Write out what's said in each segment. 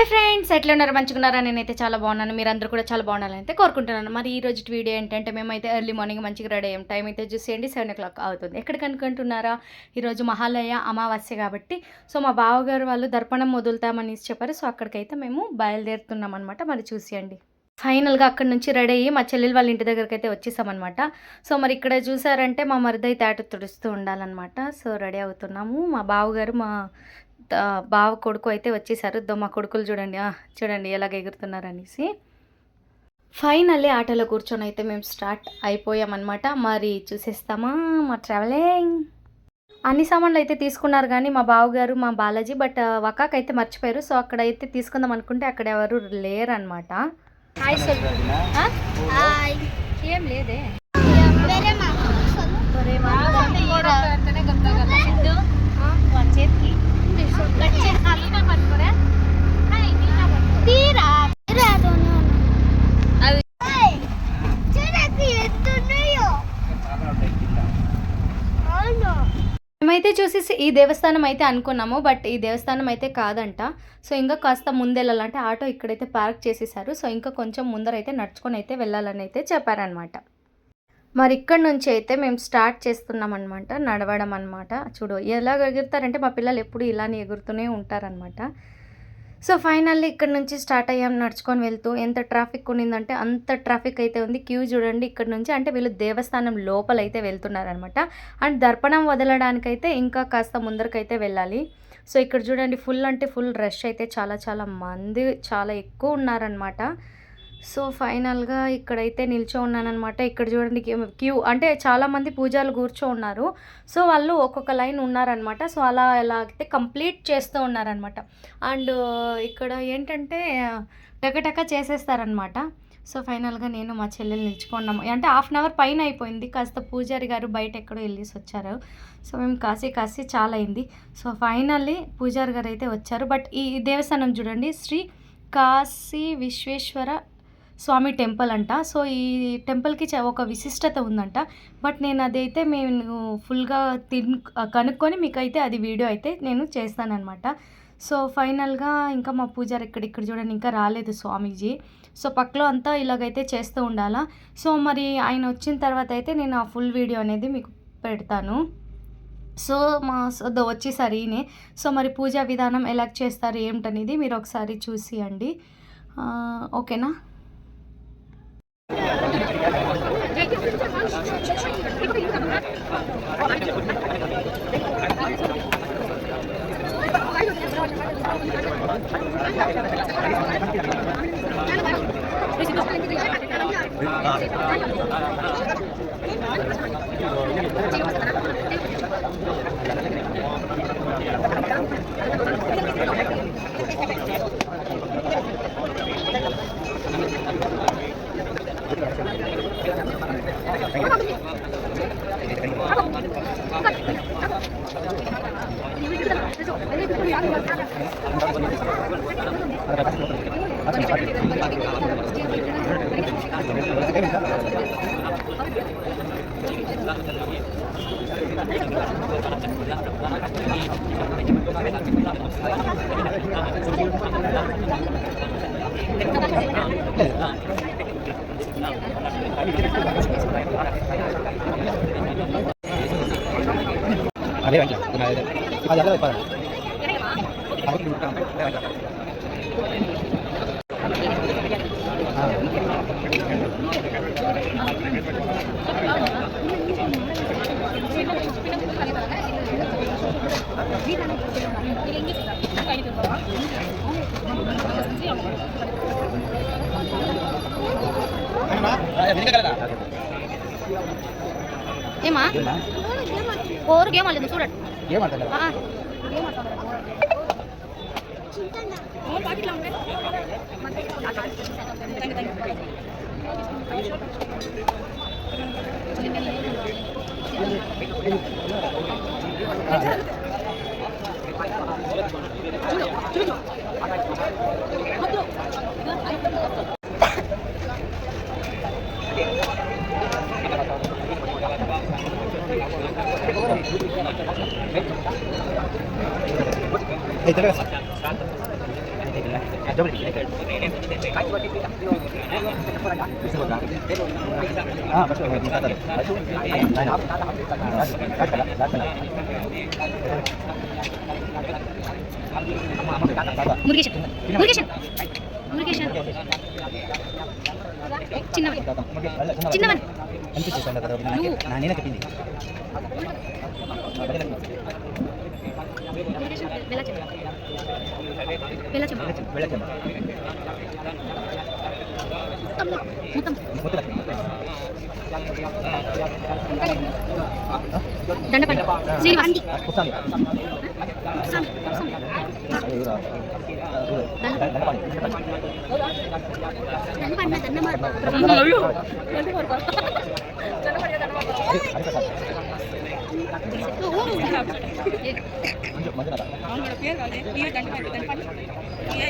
Hi friends ఎట్లా ఉన్నారు? మంచుకున్నారా నేనైతే చాలా బాగున్నాను. మీరందరూ కూడా చాలా బాగున్నారని అయితే కోరుకుంటున్నాను. మరి ఈ రోజు వీడియో ఏంటంటే మేమైతే ఎర్లీ మార్నింగ్ మంచిగా రెడీ అయ్యాం. టైం అయితే చూసేయండి సెవెన్ ఓ క్లాక్ అవుతుంది ఎక్కడికి అనుకుంటున్నారా ఈరోజు మహాలయ అమావాస్య కాబట్టి. సో మా బావగారు వాళ్ళు దర్పణం వదులుతామని చెప్పారు. సో అక్కడికైతే మేము బయలుదేరుతున్నాం అనమాట మరి చూసేయండి. ఫైనల్గా అక్కడ నుంచి రెడీ అయ్యి మా చెల్లెలు వాళ్ళ ఇంటి దగ్గరికి అయితే వచ్చేసామన్నమాట. సో మరి ఇక్కడ చూసారంటే మా మరిదై తాట తుడుస్తూ ఉండాలన్నమాట. సో రెడీ అవుతున్నాము. మా బావగారు మా బావ కొడుకు అయితే వచ్చేసారు. దో మా కొడుకులు చూడండి. చూడండి ఎలాగ ఎగురుతున్నారు అనేసి ఫైనల్లీ ఆటోలో కూర్చొని అయితే మేము స్టార్ట్ అయిపోయామన్నమాట. మరి చూసేస్తామా మా ట్రావెలింగ్ అన్ని సామాన్లు అయితే తీసుకున్నారు కానీ మా బావగారు మా బాలాజీ బట్ వకాక్ అయితే మర్చిపోయారు. సో అక్కడ అయితే తీసుకుందాం అనుకుంటే అక్కడ ఎవరు లేరు అనమాట హాయ్ హాయ్ ఏం లేదే. వచ్చేసి ఈ దేవస్థానం అయితే అనుకున్నాము బట్ ఈ దేవస్థానం అయితే కాదంట. సో ఇంకా కాస్త ముందెళ్ళాలంటే ఆటో ఇక్కడైతే పార్క్ చేసేసారు. సో ఇంకా కొంచెం ముందరైతే నడుచుకొని అయితే వెళ్ళాలని అయితే చెప్పారనమాట మరి ఇక్కడ నుంచి అయితే మేము స్టార్ట్ చేస్తున్నాం అనమాట నడవడం అనమాట చూడు ఎలా ఎగురుతారంటే మా పిల్లలు ఎప్పుడు ఇలానే ఎగురుతూనే ఉంటారనమాట సో ఫైనల్లీ ఇక్కడ నుంచి స్టార్ట్ అయ్యాం నడుచుకొని వెళ్తూ. ఎంత ట్రాఫిక్ ఉన్నిందంటే అంత ట్రాఫిక్ అయితే ఉంది. క్యూ చూడండి ఇక్కడ నుంచి. అంటే వీళ్ళు దేవస్థానం లోపలైతే వెళ్తున్నారనమాట అండ్ దర్పణం వదలడానికైతే ఇంకా కాస్త ముందరకైతే వెళ్ళాలి. సో ఇక్కడ చూడండి ఫుల్ అంటే ఫుల్ రష్ అయితే చాలా చాలా మంది చాలా ఎక్కువ ఉన్నారనమాట సో ఫైనల్గా ఇక్కడైతే నిల్చో ఉన్నానమాట ఇక్కడ చూడండి క్యూ అంటే చాలామంది పూజలు కూర్చో ఉన్నారు. సో వాళ్ళు ఒక్కొక్క లైన్ ఉన్నారనమాట సో అలా ఎలా అయితే కంప్లీట్ చేస్తూ ఉన్నారనమాట అండ్ ఇక్కడ ఏంటంటే టకటక చేసేస్తారనమాట సో ఫైనల్గా నేను మా చెల్లెలు నిల్చుకున్నాము అంటే హాఫ్ అన్ అవర్ పైన అయిపోయింది. కాస్త పూజారి గారు బయట ఎక్కడో వెళ్ళేసి వచ్చారు. సో మేము కాసి కాసి చాలా అయింది సో ఫైనల్లీ పూజారి గారు అయితే వచ్చారు. బట్ ఈ దేవస్థానం చూడండి. శ్రీ కాశీ విశ్వేశ్వర స్వామి టెంపుల్ అంట. సో ఈ టెంపుల్కి చ- ఒక విశిష్టత ఉందంట. బట్ నేను అదైతే మేము ఫుల్గా తిన్ కనుక్కొని మీకు అయితే అది వీడియో అయితే నేను చేస్తానన్నమాట. సో ఫైనల్గా ఇంకా మా పూజారి ఇక్కడ ఇక్కడ చూడండి ఇంకా రాలేదు స్వామీజీ. సో పక్కలో అంతా ఇలాగైతే చేస్తూ ఉండాలా. సో మరి ఆయన వచ్చిన తర్వాత అయితే నేను ఆ ఫుల్ వీడియో అనేది మీకు పెడతాను. సో మా సో దో వచ్చేసారి ఈయనే. సో మరి పూజా విధానం ఎలా చేస్తారు ఏమిటనేది మీరు ఒకసారి చూసియండి 네, 이게 진짜 맛있어. 진짜 이거 이거 나. 아, 맛있어. వెంకట అదే అది అదే పద అవకి ఉంటాం అదే వెంకట ఏమా? ఓరు గేమ్ లేదు చూడండి. ఏమంటారు అయితే మురుగేశన్. మురుగేశన్. మురుగేశన్. చిన్నవన్. చిన్నవన్. నా నేనే చెప్పింది మొత్తం. మొత్తం. தண்டபாணி சரி வந்தி குசாமி குசாமி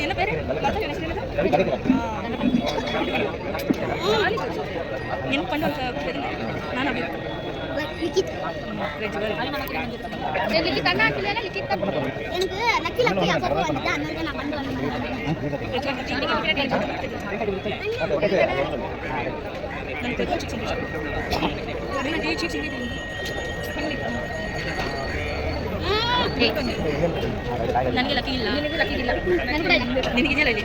என்ன பேரு ಏನು ಪಂಡ ನಾನು ಅಭಿಪ್ರಾಯ லிக்கித் எனக்கு லக்கி லக்கி அப்பப்போ வந்தது அதனால தான் நான் பண்ணி ನನಗೆ ಲಕ್ಕಿ ಇಲ್ಲ ನನಗೆ ಲಕ್ಕಿ ಇಲ್ಲ ನನಗೆ ನಿನಗೆ ಇದೆಯಲ್ಲ ಇಲ್ಲಿ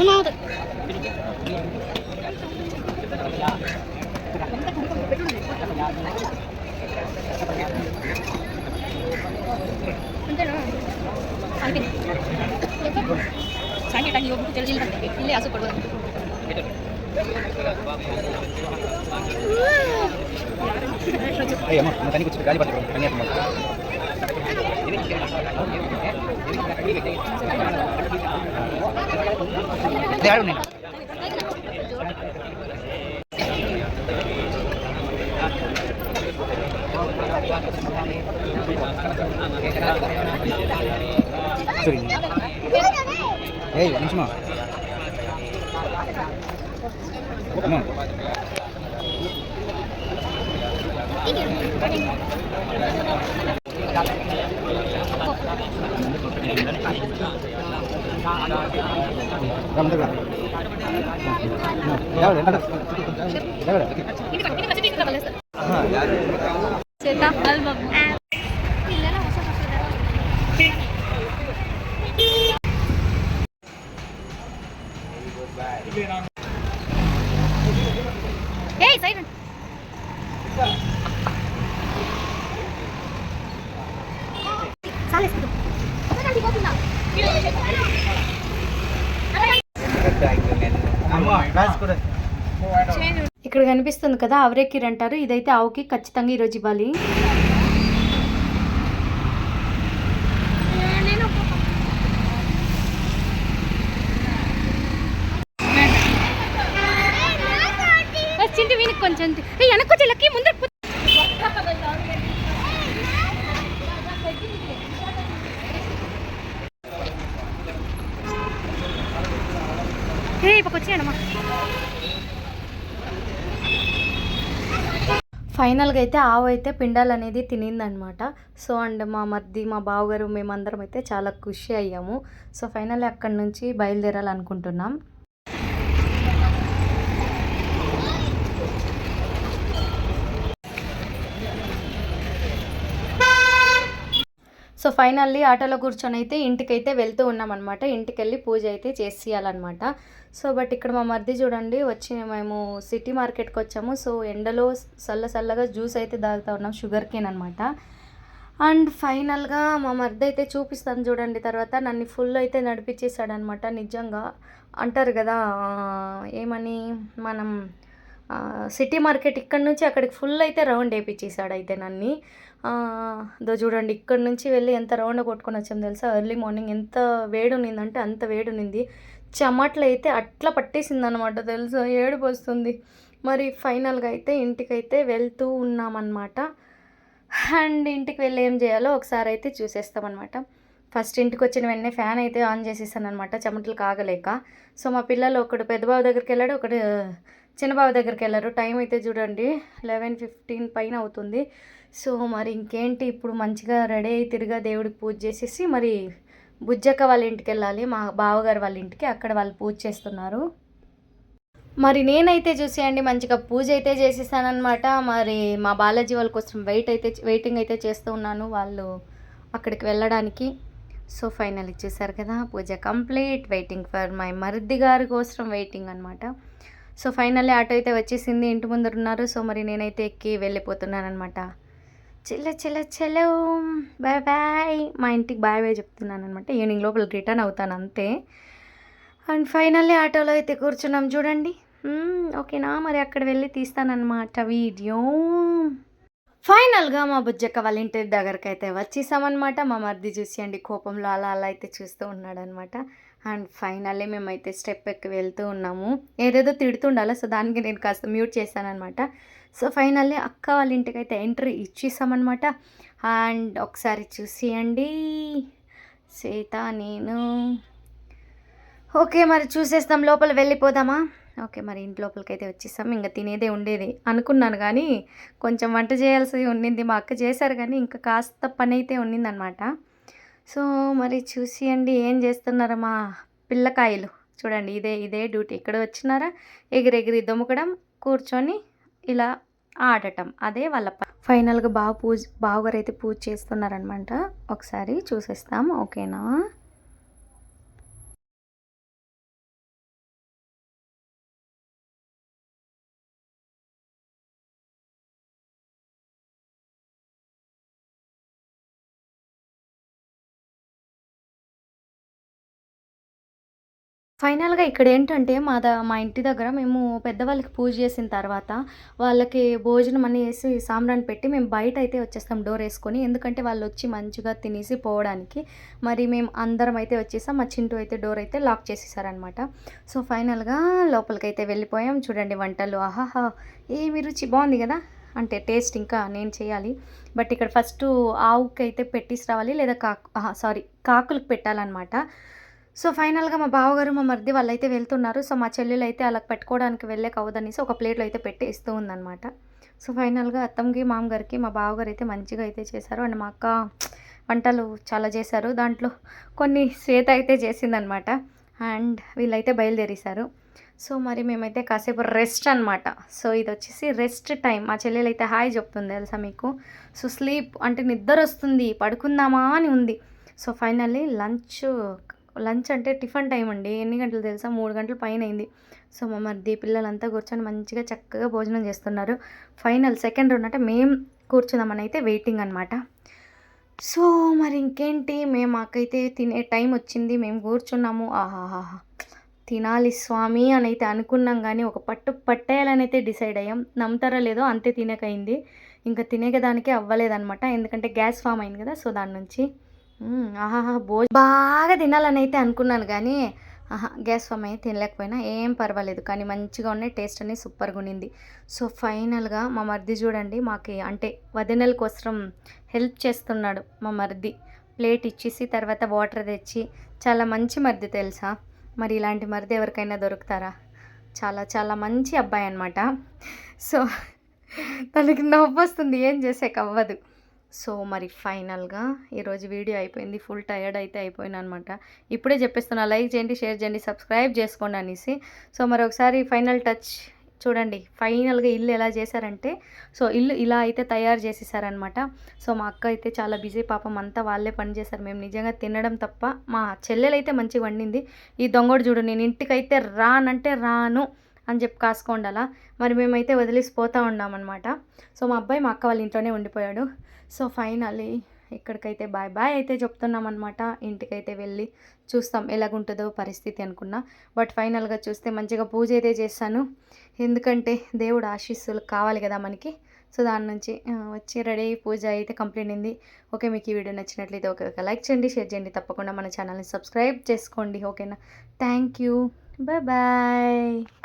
பதினாறு ಸಂಘಟನೆ ಹೋಗ್ಬಿಟ್ಟು ತಿಳಿದಿಲ್ಲ ಇಲ್ಲೇ ಹಸು ಕೊಡುವುದು ಅಯ್ಯಮ್ಮ ತನಿಖೆ ಗಾಳಿ ಬರ್ತಾರೆ ಕನ್ಯಾಕುಮಾರಿ சரிங்க ஏய் நிமிஷமா அம்மா Thank you. 那么这个，嗯，那，那，那，那，那，那。ఇక్కడ కనిపిస్తుంది కదా అవరేకిర్ అంటారు. ఇదైతే ఆవుకి ఖచ్చితంగా ఈరోజు ఇవ్వాలి. కొంచెం. వెనక్కి లక్కీ ముందు ఏ ఇప్పుడు ఫైనల్గా అయితే ఆవు అయితే పిండాలు అనేది తినిందనమాట. సో అండ్ మా మర్ది మా బావగారు మేమందరం అయితే చాలా ఖుషి అయ్యాము. సో ఫైనల్ అక్కడి నుంచి బయలుదేరాలనుకుంటున్నాం. సో ఫైనల్లీ ఆటోలో కూర్చొని అయితే ఇంటికైతే వెళ్తూ ఉన్నామన్నమాట. ఇంటికి వెళ్ళి పూజ అయితే చేసేయాలన్నమాట. సో బట్ ఇక్కడ మా మరిది చూడండి వచ్చి మేము సిటీ మార్కెట్కి వచ్చాము. సో ఎండలో చల్ల చల్లగా జ్యూస్ అయితే తాగుతూ ఉన్నాం షుగర్ కేన్ అనమాట అండ్ ఫైనల్గా మా మరిది అయితే చూపిస్తాను చూడండి తర్వాత. నన్ను ఫుల్ అయితే నడిపించేశాడనమాట నిజంగా. అంటారు కదా ఏమని మనం సిటీ మార్కెట్ ఇక్కడ నుంచి అక్కడికి ఫుల్ అయితే రౌండ్ వేయించేసాడు అయితే నన్ను. దో చూడండి ఇక్కడ నుంచి వెళ్ళి ఎంత రౌండ్ కొట్టుకొని వచ్చాం తెలుసా? ఎర్లీ మార్నింగ్ ఎంత వేడి ఉన్నిందంటే అంత వేడి ఉన్నింది చెమట్లు అయితే అట్లా పట్టేసింది అనమాట తెలుసా? ఏడుపు వస్తుంది. మరి ఫైనల్గా అయితే ఇంటికైతే వెళ్తూ ఉన్నామన్నమాట. అండ్ ఇంటికి వెళ్ళి ఏం చేయాలో ఒకసారి అయితే చూసేస్తామన్నమాట. ఫస్ట్ ఇంటికి వచ్చిన వెంటనే ఫ్యాన్ అయితే ఆన్ చేసేసాను అనమాట చెమటలు కాగలేక. సో మా పిల్లలు ఒకడు పెద్దబాబు దగ్గరికి వెళ్ళాడు ఒకడు చిన్న దగ్గరికి వెళ్ళారు. టైం అయితే చూడండి లెవెన్ ఫిఫ్టీన్ పైన అవుతుంది. సో మరి ఇంకేంటి? ఇప్పుడు మంచిగా రెడీ అయి తిరిగా దేవుడికి పూజ చేసేసి మరి బుజ్జక్క వాళ్ళ ఇంటికి వెళ్ళాలి. మా బావగారు వాళ్ళ ఇంటికి అక్కడ వాళ్ళు పూజ చేస్తున్నారు. మరి నేనైతే చూసేయండి మంచిగా పూజ అయితే చేసేసానమాట మరి మా బాలాజీ వాళ్ళ కోసం వెయిట్ అయితే వెయిటింగ్ అయితే చేస్తూ ఉన్నాను వాళ్ళు అక్కడికి వెళ్ళడానికి. సో ఫైనల్ ఇచ్చేసారు కదా puja complete. Waiting for my మరిది గారి కోసం వెయిటింగ్ అనమాట సో ఫైనల్లీ ఆటో అయితే వచ్చేసింది ఇంటి ముందర ఉన్నారు. సో మరి నేనైతే ఎక్కి వెళ్ళిపోతున్నాను అనమాట చిల్ల చిల్ల చెలో బాయ్ బాయ్. మా ఇంటికి బాయ్ బాయ్ చెప్తున్నాను అనమాట ఈవినింగ్ లోపల రిటర్న్ అవుతాను అంతే. అండ్ ఫైనల్లీ ఆటోలో అయితే కూర్చున్నాం చూడండి. ఓకేనా? మరి అక్కడ వెళ్ళి తీస్తానన్నమాట వీడియో. ఫైనల్గా మా బుజ్జక్క వాళ్ళ ఇంటి దగ్గరికి అయితే వచ్చేసామన్నమాట. మా మరిది చూసేయండి కోపంలో అలా అలా అయితే చూస్తూ ఉన్నాడనమాట అండ్ ఫైనల్లీ మేమైతే స్టెప్ ఎక్కి వెళ్తూ ఉన్నాము. ఏదేదో తిడుతుండాలి సో దానికి నేను కాస్త మ్యూట్ చేశానమాట సో ఫైనల్లీ అక్క వాళ్ళ ఇంటికి అయితే ఎంట్రీ ఇచ్చేసామన్నమాట. అండ్ ఒకసారి చూసేయండి. సీత నేను. ఓకే మరి చూసేస్తాం లోపల వెళ్ళిపోదామా? ఓకే మరి ఇంటి లోపలికి అయితే వచ్చేసాం. ఇంకా తినేదే ఉండేది అనుకున్నాను కానీ కొంచెం వంట చేయాల్సి ఉండింది మా అక్క చేశారు కానీ ఇంకా కాస్త పని అయితే ఉండిందనమాట సో మరి చూసియండి ఏం చేస్తున్నారా మా పిల్లకాయలు. చూడండి ఇదే ఇదే డ్యూటీ. ఇక్కడ వచ్చినారా? ఎగిరెగిరి దుమ్మకడం కూర్చొని ఇలా ఆడటం. అదే వాళ్ళ ఫైనల్గా బాగా పూజ బావగారు అయితే పూజ చేస్తున్నారనమాట. ఒకసారి చూసేస్తాం. ఓకేనా? ఫైనల్గా ఇక్కడ ఏంటంటే మా ద మా ఇంటి దగ్గర మేము పెద్దవాళ్ళకి పూజ చేసిన తర్వాత వాళ్ళకి భోజనం అని వేసి సాంబ్రాన్ని పెట్టి మేము బయట అయితే వచ్చేస్తాం డోర్ వేసుకొని. ఎందుకంటే వాళ్ళు వచ్చి మంచిగా తినేసి పోవడానికి మరి మేము అందరం అయితే వచ్చేసాం. మా చింటూ అయితే డోర్ అయితే లాక్ చేసేసారనమాట. సో ఫైనల్గా లోపలికి అయితే వెళ్ళిపోయాం. చూడండి వంటలు. ఆహాహా! ఏమి రుచి! బాగుంది కదా! అంటే టేస్ట్ ఇంకా నేను చేయాలి. బట్ ఇక్కడ ఫస్ట్ ఆవుకి అయితే పెట్టేసి రావాలి. లేదా కాకు సారీ కాకులకు పెట్టాలన్నమాట సో ఫైనల్గా మా బావగారు మా మరిది వాళ్ళు అయితే వెళ్తున్నారు. సో మా చెల్లెలు అయితే అలా పెట్టుకోవడానికి వెళ్ళే కవదనేసి ఒక ప్లేట్లో అయితే పెట్టి ఇస్తూ ఉందన్నమాట. సో ఫైనల్గా అత్తమ్మకి మామగారికి మా బావగారు అయితే మంచిగా అయితే చేశారు. అండ్ మా అక్క వంటలు చాలా చేశారు. దాంట్లో కొన్ని శ్వేత అయితే చేసిందనమాట అండ్ వీళ్ళైతే బయలుదేరేశారు. సో మరి మేమైతే కాసేపు రెస్ట్ అనమాట సో ఇది వచ్చేసి రెస్ట్ టైం మా చెల్లెలు అయితే హాయ్ చెప్తుంది తెలుసా మీకు? సో స్లీప్ అంటే నిద్ర వస్తుంది పడుకుందామా అని ఉంది. సో ఫైనల్లీ లంచ్ లంచ్ అంటే టిఫిన్ టైం అండి. ఎన్ని గంటలు తెలుసా? మూడు గంటల పైన అయింది సో మా మరిది పిల్లలంతా కూర్చొని మంచిగా చక్కగా భోజనం చేస్తున్నారు. ఫైనల్ సెకండ్ రౌండ్ అంటే మేము కూర్చుందామని అయితే వెయిటింగ్ అనమాట సో మరి ఇంకేంటి? మేము మాకైతే తినే టైం వచ్చింది. మేము కూర్చున్నాము. ఆహాహా తినాలి స్వామి అని అయితే అనుకున్నాం కానీ ఒక పట్టు పట్టేయాలని అయితే డిసైడ్ అయ్యాం. నమ్ముతారో లేదో అంతే తినకైంది. ఇంకా తినేదానికే అవ్వలేదనమాట ఎందుకంటే గ్యాస్ ఫామ్ అయింది కదా సో దాని నుంచి ఆహా ఆహాహా బాగా తినాలని అయితే అనుకున్నాను కానీ ఆహా గ్యాస్ ఫామ్ అయితే తినలేకపోయినా. ఏం పర్వాలేదు కానీ మంచిగా ఉన్నాయి టేస్ట్ అనేది సూపర్గా ఉండింది. సో ఫైనల్గా మా మరిది చూడండి మాకు అంటే వదినల కోసం హెల్ప్ చేస్తున్నాడు మా మరిది. ప్లేట్ ఇచ్చేసి తర్వాత వాటర్ తెచ్చి చాలా మంచి మరిది తెలుసా? మరి ఇలాంటి మరిది ఎవరికైనా దొరుకుతారా? చాలా చాలా మంచి అబ్బాయి అనమాట సో తనకి నవ్వు వస్తుంది ఏం చేసాక అవ్వదు. సో మరి ఫైనల్గా ఈరోజు వీడియో అయిపోయింది. ఫుల్ టయర్డ్ అయితే అయిపోయినా అనమాట ఇప్పుడే చెప్పేస్తున్నా లైక్ చేయండి షేర్ చేయండి సబ్స్క్రైబ్ చేసుకోండి అనేసి. సో మరి ఒకసారి ఫైనల్ టచ్ చూడండి. ఫైనల్గా ఇల్లు ఎలా చేశారంటే సో ఇల్లు ఇలా అయితే తయారు చేసేసారనమాట. సో మా అక్క అయితే చాలా బిజీ పాపం అంతా వాళ్ళే పని చేశారు. మేము నిజంగా తినడం తప్ప మా చెల్లెలైతే మంచిగా వండింది. ఈ దొంగడు చూడు నేను ఇంటికైతే రానంటే రాను. అని చెప్పి కాసుకోండాలా. మరి మేమైతే వదిలేసి ఉన్నాం ఉన్నామన్నమాట. సో మా అబ్బాయి మా అక్క వాళ్ళ ఇంట్లోనే ఉండిపోయాడు. సో ఫైనల్లీ ఇక్కడికైతే బాయ్ బాయ్ అయితే చెప్తున్నాం అనమాట ఇంటికైతే వెళ్ళి చూస్తాం ఎలాగుంటుందో పరిస్థితి అనుకున్నా. బట్ ఫైనల్గా చూస్తే మంచిగా పూజ అయితే చేస్తాను. ఎందుకంటే దేవుడు ఆశీస్సులు కావాలి కదా మనకి. సో దాని నుంచి వచ్చి రెడీ పూజ అయితే కంప్లీట్ అయింది. ఓకే మీకు ఈ వీడియో నచ్చినట్లయితే ఓకే ఒక లైక్ చేయండి షేర్ చేయండి. తప్పకుండా మన ఛానల్ని సబ్స్క్రైబ్ చేసుకోండి. ఓకేనా? Thank you. Bye bye